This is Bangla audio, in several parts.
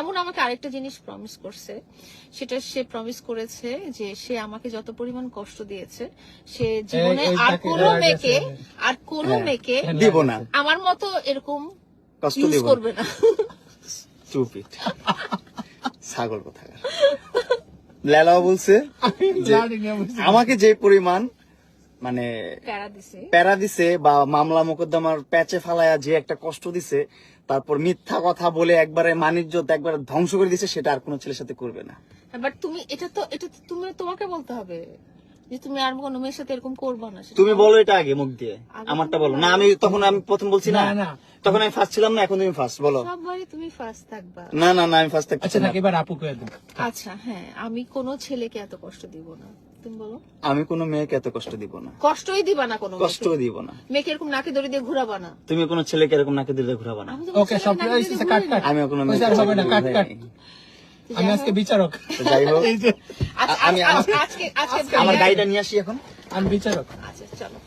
মামুন আমাকে আরেকটা জিনিস প্রমিস করছে। সেটা সে প্রমিস করেছে যে সে আমাকে যত পরিমাণ কষ্ট দিয়েছে সে জীবনে আর কোনো মেয়েকে আর কোনো হ্যাঁ। মেয়েকে দিব না। আমার মতো এরকম কষ্ট দিব করবে না। চুপিট ছাগল কথা লেলাও বলছে। আমাকে যে পরিমাণ মানে প্যারা দিছে। বা মামলা মোকদ্দমার প্যাচে ফালায়া যে একটা কষ্ট দিছে তারপর মিথ্যা কথা বলে একবারে মানিজ্য একবারে ধ্বংস করে দিছে সেটা আর কোনো ছেলের সাথে করবে না। বাট তুমি এটা তো এটা তো তুমি তোমাকে বলতে হবে যে তুমি আর কোনো মেয়ের সাথে এরকম করবে না তুমি বলো এটা আগে মুখ দিয়ে। আমারটা বলো। না আমি তখন আমি প্রথম বলছি না। তখন আমি ফার্স্ট ছিলাম না এখন তুমি ফার্স্ট বলো। সববারই তুমি ফার্স্ট থাকবা। না না না আমি ফার্স্ট আচ্ছা থাকছি না। নাকি এবার আপু কয়ে দেন। আচ্ছা হ্যাঁ আমি কোনো ছেলেকে এত কষ্ট দিব না। তুমি বলো। আমি কোনো মেয়েকে এত কষ্ট দিব না। কষ্টই দিবা না কোনো কষ্ট দিব না। মেয়েকে এরকম নাকি দড়ি দিয়ে ঘুরাবা না। তুমি কোনো ছেলেকে এরকম নাকে দিলে ঘুরাবা না। ওকে সব কাট কাট। না। আমিও কোনো স্যার হবে না, কাট, কাট। আমি আজকে বিচারক। যাই হোক। আচ্ছা, আমি- আচ্ছা, আমার- আজকে আজকে আমার গাড়িটা নিয়ে আসি এখন। আমি বিচারক। আচ্ছা চলো।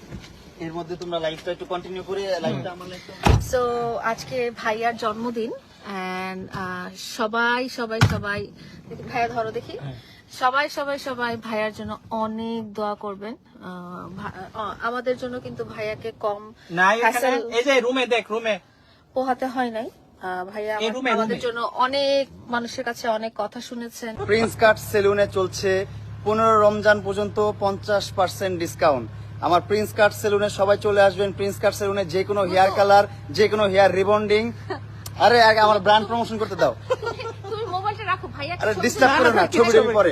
এর মধ্যে তোমরা লাইফটা একটু কন্টিনিউ করে লাইফটা আমার লাইফটা সো আজকে ভাইয়ার জন্মদিন। এন্ড সবাই সবাই সবাই ভাইয়া ধরো দেখি। হ্যাঁ। সবাই সবাই সবাই ভাইয়ার জন্য অনেক দোয়া করবেন। আহ, আমাদের জন্য কিন্তু ভাইয়াকে কম না এখানে hassle এই যে রুমে দেখ রুমে পোহাতে হয় নাই। ভাইয়া আমার- আমাদের জন্য অনেক মানুষের কাছে অনেক কথা শুনেছেন। প্রিন্স কাট সেলুনে চলছে পনেরো রমজান পর্যন্ত পঞ্চাশ পার্সেন্ট ডিসকাউন্ট আমার প্রিন্স কাট সেলুনে সবাই চলে আসবেন। প্রিন্স কাট সেলুনে যে কোনো হেয়ার কালার যে কোনো হেয়ার রিবন্ডিং আরে আগে আমার ব্র্যান্ড প্রমোশন করতে দাও। তুমি মোবাইলটা রাখো ভাইয়া আরে ডিস্টার্ব করো না ছবি টবি পরে।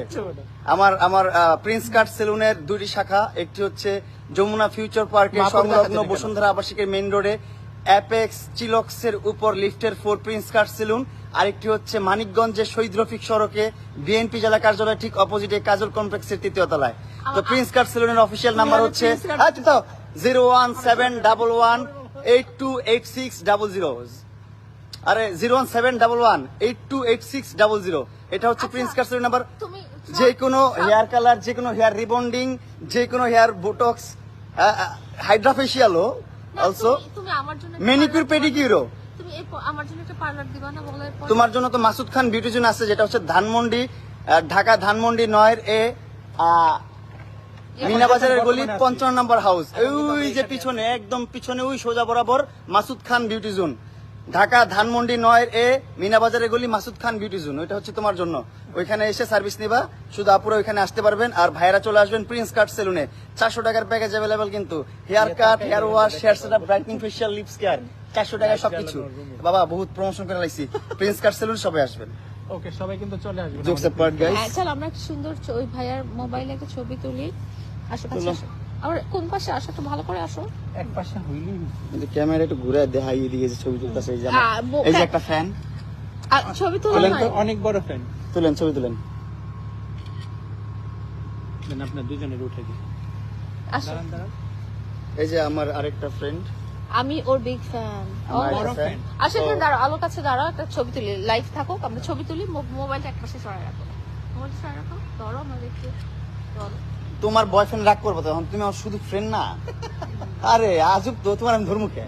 আমার আমার প্রিন্স কাট সেলুনের দুইটি শাখা একটি হচ্ছে যমুনা ফিউচার পার্কের মাপুর সংলগ্ন বসুন্ধরা আবাসিকের মেইন রোডে অ্যাপেক্স চিলক্সের উপর লিফটের ফোর প্রিন্স কাট সেলুন আরেকটি হচ্ছে মানিকগঞ্জের শহীদ রফিক সড়কে বিএনপি জেলা কার্যালয় ঠিক অপোজিটে কাজল কমপ্লেক্সের তৃতীয় তলায়। তো প্রিন্স কাট সেলুনের অফিসিয়াল নাম্বার হচ্ছে zero one seven double one eight two eight six double zero আরে zero one seven double one eight two eight six double zero. এটা হচ্ছে প্রিন্স কাট সেলুন নাম্বার যে কোনো হেয়ার কালার যে কোনো হেয়ার রিবন্ডিং যে কোনো হেয়ার বোটক্স হাইড্রাফেশিয়ালও অলসো মেনিকিউর? পেডিকিউরও এরপর তোমার জন্য তো মাসুদ খান বিউটি বিউটিজন আছে যেটা হচ্ছে ধানমন্ডি ঢাকা ধানমন্ডি নয়ের এ আহ, মিনা বাজারের গলি পঞ্চান্ন নম্বর হাউস ওই যে পিছনে একদম পিছনে ওই সোজা বরাবর মাসুদ খান বিউটি জোন ঢাকা ধানমন্ডি নয়ের এ মিনা বাজারের গলি মাসুদ খান বিউটি জোন ওইটা হচ্ছে তোমার জন্য। ওইখানে এসে সার্ভিস নিবা শুধু আপুরা ওইখানে আসতে পারবেন আর ভাইরা চলে আসবেন প্রিন্স কাট সেলুনে চারশো টাকার প্যাকেজ অ্যাভেলেবেল কিন্তু। Hair cut hair wash hair setup brightening facial lips care চারশো টাকায় সবকিছু। বাবা বহুত প্রমোশন করে লাইছি। প্রিন্স কাট সেলুন সবাই আসবেন। ওকে সবাই কিন্তু চলে আসবে জোকস অ্যাপার্ট গাইস হ্যাঁ, চল আমরা সুন্দর ওই ভাইয়ার মোবাইলে একটা ছবি তুলি। আসো। আমার কোন পাশে আসো একটু ভালো করে আসো। এক পাশে হইলি ক্যামেরা একটু ঘুরে দেখাই দিয়ে যে ছবি তুলতেছে এই যে আমার- আহ, বো- এই যে একটা ফ্যান ছবি তোলা অনেক বড় ফ্যান তুলেন ছবি তুলেন। আপনার দুজনের উঠে দিই আসো। এই যে আমার আরেকটা ফ্রেন্ড আমি ওর বিগ ফ্যান fan। এখানে দাঁড়াও আলোর কাছে দাঁড়াও একটা ছবি তুলি লাইভ থাকুক আমরা ছবি তুলি মো- মোবাইলটা এক পাশে সরাই রাখো। মোবাইল সরাই রাখো। ধরো আমরা দেখি ধরো। তোমার বয়ফ্রেন্ড রাগ করব তখন। তুমি আমার শুধু ফ্রেন্ড না? আরে আজব তো তোমার আমি ধর্মকে